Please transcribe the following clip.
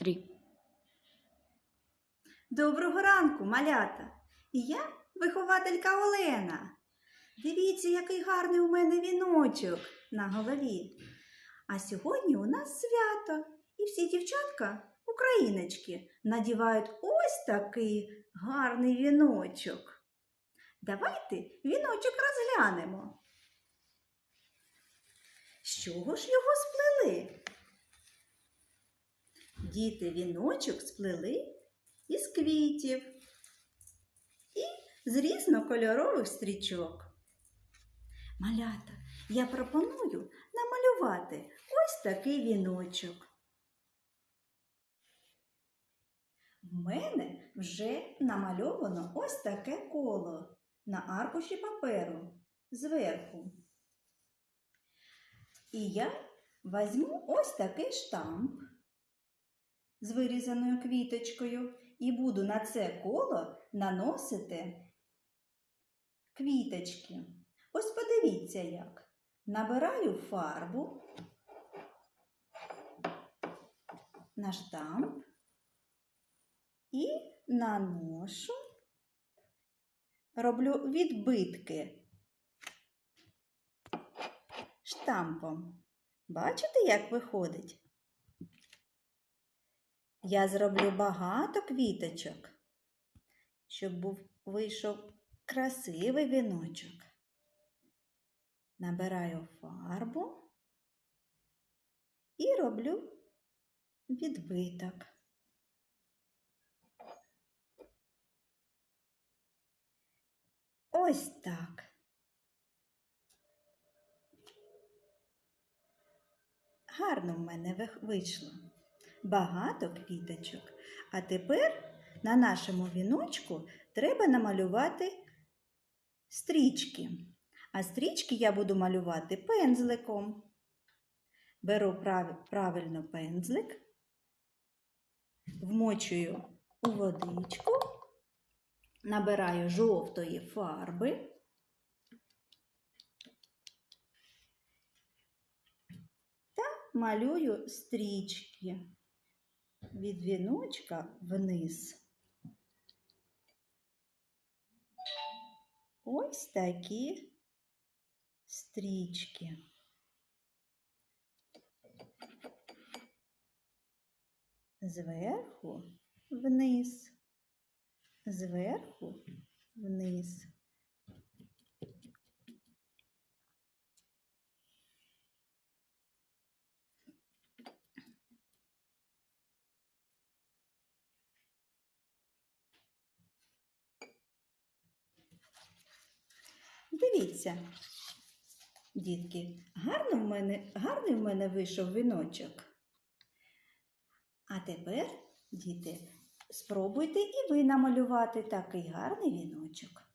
Три. Доброго ранку, малята! І я вихователька Олена. Дивіться, який гарний у мене віночок на голові. А сьогодні у нас свято, і всі дівчатка, україночки, надівають ось такий гарний віночок. Давайте віночок розглянемо. З чого ж його сплели? Діти віночок сплели із квітів і з різнокольорових стрічок. Малята, я пропоную намалювати ось такий віночок. В мене вже намальовано ось таке коло на аркуші паперу зверху. І я візьму ось такий штамп з вирізаною квіточкою і буду на це коло наносити квіточки. Ось подивіться як. Набираю фарбу на штамп і наношу, роблю відбитки штампом. Бачите, як виходить? Я зроблю багато квіточок, щоб був вийшов красивий віночок. Набираю фарбу і роблю відбиток. Ось так. Гарно в мене вийшло. Багато квіточок. А тепер на нашому віночку треба намалювати стрічки. А стрічки я буду малювати пензликом. Беру прав- правильно пензлик, вмочую у водичку, набираю жовтої фарби. малюю стрічки від віночка вниз. Ось такі стрічки. Зверху вниз, зверху вниз. Дивіться, дітки, гарно в мене, гарний в мене вийшов віночок. А тепер, діти, спробуйте і ви намалювати такий гарний віночок.